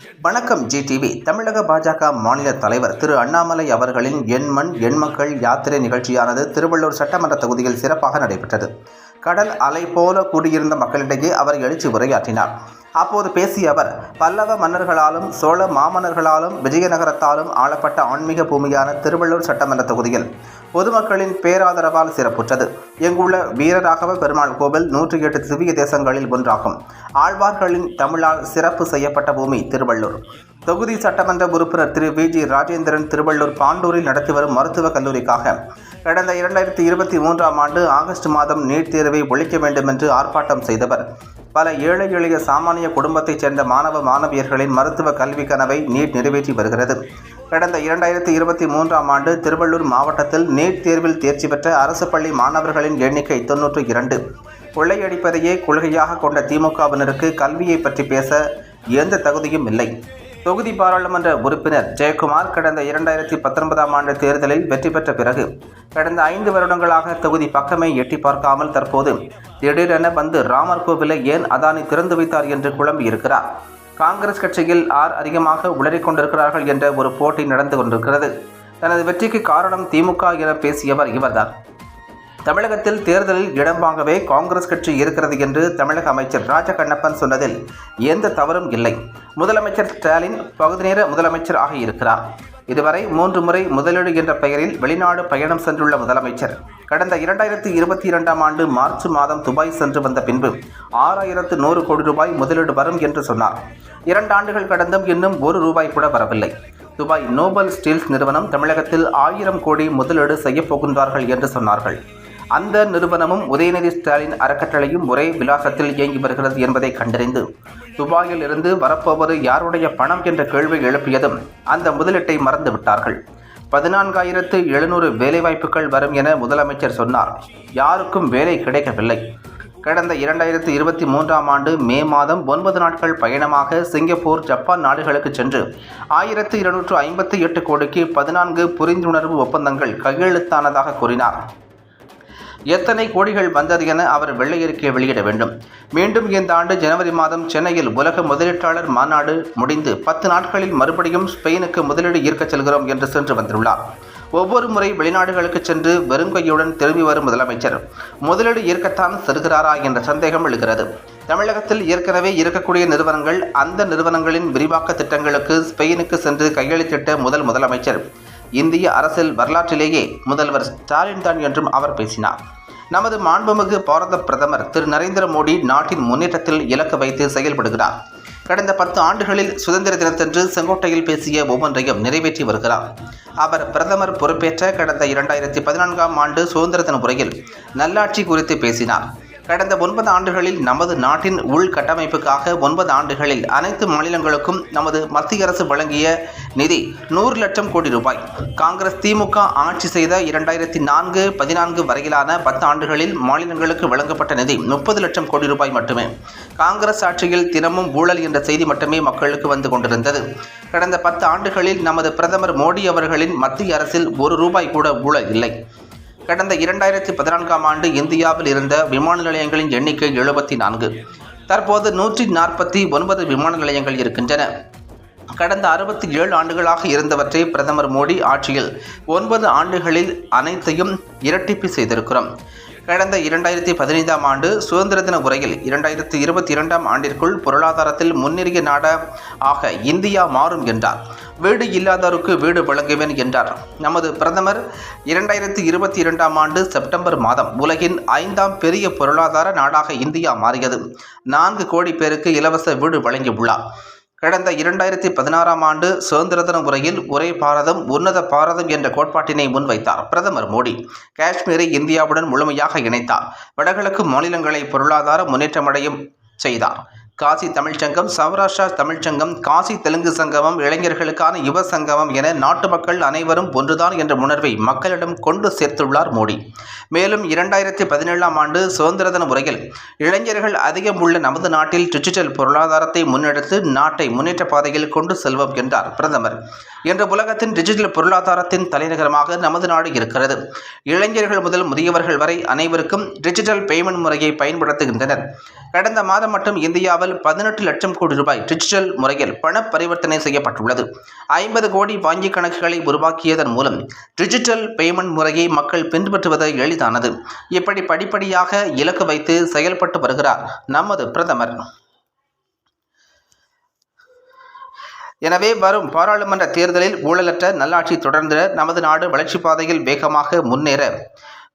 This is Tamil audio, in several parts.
வணக்கம் ஜி டிவி தமிழக பாஜக மாநில தலைவர் திரு அண்ணாமலை அவர்களின் எண்மண் எண்மக்கள் யாத்திரை நிகழ்ச்சியானது திருவள்ளூர் சட்டமன்ற தொகுதியில் சிறப்பாக நடைபெற்றது. கடல் அலை போல கூடியிருந்த மக்களிடையே அவர் எழுச்சி உரையாற்றினார். அப்போது பேசிய அவர் பல்லவ மன்னர்களாலும் சோழ மாமன்னர்களாலும் விஜயநகரத்தாலும் ஆளப்பட்ட ஆன்மீக பூமியான திருவள்ளூர் சட்டமன்ற தொகுதியில் பொதுமக்களின் பேராதரவால் சிறப்புற்றது. இங்குள்ள வீரராகவ பெருமாள் கோவில் நூற்றி எட்டு திவ்ய தேசங்களில் ஒன்றாகும். ஆழ்வார்களின் தமிழால் சிறப்பு செய்யப்பட்ட பூமி திருவள்ளூர். தொகுதி சட்டமன்ற உறுப்பினர் திரு வி. ஜி. ராஜேந்திரன் திருவள்ளூர் பாண்டூரில் நடத்தி வரும் மருத்துவக் கல்லூரிக்காக கடந்த இரண்டாயிரத்தி இருபத்தி மூன்றாம் ஆண்டு ஆகஸ்ட் மாதம் நீட் தேர்வை ஒழிக்க வேண்டும் என்று ஆர்ப்பாட்டம் செய்தவர். பல ஏழை எளிய சாமானிய குடும்பத்தைச் சேர்ந்த மாணவ மாணவியர்களின் மருத்துவ கல்வி கனவை நீட் நிறைவேற்றி வருகிறது. கடந்த இரண்டாயிரத்தி இருபத்தி மூன்றாம் ஆண்டு திருவள்ளூர் மாவட்டத்தில் நீட் தேர்வில் தேர்ச்சி பெற்ற அரசு பள்ளி மாணவர்களின் எண்ணிக்கை தொன்னூற்று இரண்டு. கொள்ளையடிப்பதையே கொள்கையாக கொண்ட திமுகவினருக்கு கல்வியை பற்றி பேச எந்த தகுதியும் இல்லை. தொகுதி பாராளுமன்ற உறுப்பினர் ஜெயக்குமார் கடந்த இரண்டாயிரத்தி பத்தொன்பதாம் ஆண்டு தேர்தலில் வெற்றி பெற்ற பிறகு கடந்த ஐந்து வருடங்களாக தொகுதி பக்கமே எட்டி பார்க்காமல் தற்போது திடீரென வந்து ராமர் கோவிலை ஏன் அதானி திறந்து வைத்தார் என்று குழம்பியிருக்கிறார் காங்கிரஸ் கட்சியில் ஆர் அதிகமாக உளறிக் கொண்டிருக்கிறார்கள் என்ற ஒரு போட்டி நடந்து கொண்டிருக்கிறது. தனது வெற்றிக்கு காரணம் திமுக என பேசியவர் இவர்தான். தமிழகத்தில் தேர்தலில் இடம் வாங்கவே காங்கிரஸ் கட்சி இருக்கிறது என்று தமிழக அமைச்சர் ராஜ கண்ணப்பன் சொன்னதில் எந்த தவறும் இல்லை. முதலமைச்சர் ஸ்டாலின் பகுதி நேர முதலமைச்சர் இருக்கிறார் இதுவரை மூன்று முறை முதலீடு என்ற பெயரில் வெளிநாடு பயணம் சென்றுள்ள முதலமைச்சர். கடந்த இரண்டாயிரத்தி இருபத்தி இரண்டாம் ஆண்டு மார்ச் மாதம் துபாய் சென்று வந்த பின்பு ஆறாயிரத்து நூறு கோடி ரூபாய் முதலீடு வரும் என்று சொன்னார். இரண்டு ஆண்டுகள் கடந்தும் இன்னும் ஒரு ரூபாய் கூட வரவில்லை. துபாய் நோபல் ஸ்டீல்ஸ் நிறுவனம் தமிழகத்தில் ஆயிரம் கோடி முதலீடு செய்யப் போகின்றார்கள் என்று சொன்னார்கள். அந்த நிறுவனமும் உதயநிதி ஸ்டாலின் அறக்கட்டளையும் ஒரே விலாசத்தில் இயங்கி வருகிறது என்பதை கண்டறிந்து துபாயில் இருந்து வரப்போவது யாருடைய பணம் என்ற கேள்வி எழுப்பியதும் அந்த முதலீட்டை மறந்து விட்டார்கள். பதினான்காயிரத்து எழுநூறு வேலைவாய்ப்புகள் வரும் என முதலமைச்சர் சொன்னார். யாருக்கும் வேலை கிடைக்கவில்லை. கடந்த இரண்டாயிரத்தி இருபத்தி மூன்றாம் ஆண்டு மே மாதம் ஒன்பது நாட்கள் பயணமாக சிங்கப்பூர் ஜப்பான் நாடுகளுக்கு சென்று ஆயிரத்து இருநூற்று ஐம்பத்தி எட்டு கோடிக்கு பதினான்கு புரிந்துணர்வு ஒப்பந்தங்கள் கையெழுத்தானதாக கூறினார். எத்தனை கோடிகள் வந்தது என அவர் வெள்ளையறிக்கை வெளியிட வேண்டும். மீண்டும் இந்த ஆண்டு ஜனவரி மாதம் சென்னையில் உலக முதலீட்டாளர் மாநாடு முடிந்து பத்து நாட்களில் மறுபடியும் ஸ்பெயினுக்கு முதலீடு ஈர்க்கச் செல்கிறோம் என்று சென்று வந்துள்ளார். ஒவ்வொரு முறை வெளிநாடுகளுக்கு சென்று வெறுங்கையுடன் திரும்பி வரும் முதலமைச்சர் முதலீடு ஈர்க்கத்தான் செல்கிறாரா என்ற சந்தேகம் எழுகிறது. தமிழகத்தில் ஏற்கனவே இருக்கக்கூடிய நிறுவனங்கள் அந்த நிறுவனங்களின் விரிவாக்க திட்டங்களுக்கு ஸ்பெயினுக்கு சென்று கையெழுத்திட்ட முதல் முதலமைச்சர் இந்திய அரசியல் வரலாற்றிலேயே முதல்வர் ஸ்டாலின் தான் என்றும் அவர் பேசினார். நமது மாண்புமிகு பாரத பிரதமர் திரு நரேந்திர மோடி நாட்டின் முன்னேற்றத்தில் இலக்கு வைத்து செயல்படுகிறார். கடந்த பத்து ஆண்டுகளில் சுதந்திர தினத்தன்று செங்கோட்டையில் பேசிய ஒவ்வொன்றையும் நிறைவேற்றி வருகிறார். அவர் பிரதமர் பொறுப்பேற்ற கடந்த இரண்டாயிரத்தி பதினான்காம் ஆண்டு சுதந்திர தின உரையில் நல்லாட்சி குறித்து பேசினார். கடந்த ஒன்பது ஆண்டுகளில் நமது நாட்டின் உள்கட்டமைப்புக்காக ஒன்பது ஆண்டுகளில் அனைத்து மாநிலங்களுக்கும் நமது மத்திய அரசு வழங்கிய நிதி நூறு லட்சம் கோடி ரூபாய். காங்கிரஸ் திமுக ஆட்சி செய்த இரண்டாயிரத்தி நான்கு பதினான்கு வரையிலான பத்து ஆண்டுகளில் மாநிலங்களுக்கு வழங்கப்பட்ட நிதி முப்பது லட்சம் கோடி ரூபாய் மட்டுமே. காங்கிரஸ் ஆட்சியில் தினமும் ஊழல் என்ற செய்தி மட்டுமே மக்களுக்கு வந்து கொண்டிருந்தது. கடந்த பத்து ஆண்டுகளில் நமது பிரதமர் மோடி அவர்களின் மத்திய அரசில் ஒரு ரூபாய் கூட ஊழல் இல்லை. கடந்த இரண்டாயிரத்தி பதினான்காம் ஆண்டு இந்தியாவில் இருந்த விமான நிலையங்களின் எண்ணிக்கை எழுபத்தி நான்கு. தற்போது நூற்றி நாற்பத்தி ஒன்பது விமான நிலையங்கள் இருக்கின்றன. கடந்த அறுபத்தி ஏழு ஆண்டுகளாக இருந்தவற்றை பிரதமர் மோடி ஆட்சியில் ஒன்பது ஆண்டுகளில் அனைத்தையும் இரட்டிப்பு செய்திருக்கிறோம். கடந்த இரண்டாயிரத்தி பதினைந்தாம் ஆண்டு சுதந்திர தின உரையில் இரண்டாயிரத்தி இருபத்தி இரண்டாம் ஆண்டிற்குள் பொருளாதாரத்தில் முன்னேறிய நாட ஆக இந்தியா மாறும் என்றார். வீடு இல்லாதோருக்கு வீடு வழங்குவேன் என்றார். நமது பிரதமர் இரண்டாயிரத்தி இருபத்தி இரண்டாம் ஆண்டு செப்டம்பர் மாதம் உலகின் ஐந்தாம் பெரிய பொருளாதார நாடாக இந்தியா மாறியது. நான்கு கோடி பேருக்கு இலவச வீடு வழங்கியுள்ளார். கடந்த இரண்டாயிரத்தி பதினாறாம் ஆண்டு சுதந்திர தின உரையில் ஒரே பாரதம் உன்னத பாரதம் என்ற கோட்பாட்டினை முன்வைத்தார் பிரதமர் மோடி. காஷ்மீரை இந்தியாவுடன் முழுமையாக இணைத்தார். வடகிழக்கு மாநிலங்களை பொருளாதார முன்னேற்றமடையும் செய்தார். காசி தமிழ்ச்சங்கம் சௌராஷ்டிரா தமிழ்ச்சங்கம் காசி தெலுங்கு சங்கமம் இளைஞர்களுக்கான யுவ சங்கமம் என நாட்டு மக்கள் அனைவரும் ஒன்றுதான் என்ற உணர்வை மக்களிடம் கொண்டு சேர்த்துள்ளார் மோடி. மேலும் இரண்டாயிரத்தி பதினேழாம் ஆண்டு சுதந்திர தின உரையில் இளைஞர்கள் அதிகம் உள்ள நமது நாட்டில் டிஜிட்டல் பொருளாதாரத்தை முன்னெடுத்து நாட்டை முன்னேற்ற பாதையில் கொண்டு செல்வோம் என்றார் பிரதமர். இன்று உலகத்தின் டிஜிட்டல் பொருளாதாரத்தின் தலைநகரமாக நமது நாடு இருக்கிறது. இளைஞர்கள் முதல் முதியவர்கள் வரை அனைவருக்கும் டிஜிட்டல் பேமெண்ட் முறையை பயன்படுத்துகின்றனர். கடந்த மாதம் மட்டும் இந்தியாவில் இல்லாமல் பதினெட்டு லட்சம் கோடி ரூபாய் டிஜிட்டல் முறையில் பண பரிவர்த்தனை செய்யப்பட்டுள்ளது. ஐம்பது கோடி வங்கிக் கணக்குகளை உருவாக்கியதன் மூலம் டிஜிட்டல் பேமெண்ட் முறையை மக்கள் பின்பற்றுவது எளிதானது. இப்படி படிப்படியாக இலக்கு வைத்து செயல்பட்டு வருகிறார் நமது பிரதமர். எனவே வரும் பாராளுமன்ற தேர்தலில் ஊழலற்ற நல்லாட்சி தொடர்ந்து நமது நாடு வளர்ச்சிப் பாதையில் வேகமாக முன்னேற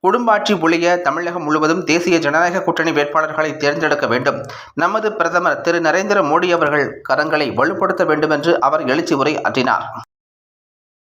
குடும்பாட்சி ஒழிய தமிழகம் முழுவதும் தேசிய ஜனநாயக கூட்டணி வேட்பாளர்களை தேர்ந்தெடுக்க வேண்டும். நமது பிரதமர் திரு நரேந்திர மோடி அவர்கள் கரங்களை வலுப்படுத்த வேண்டும் என்று அவர் எழுச்சி உரை ஆற்றினார்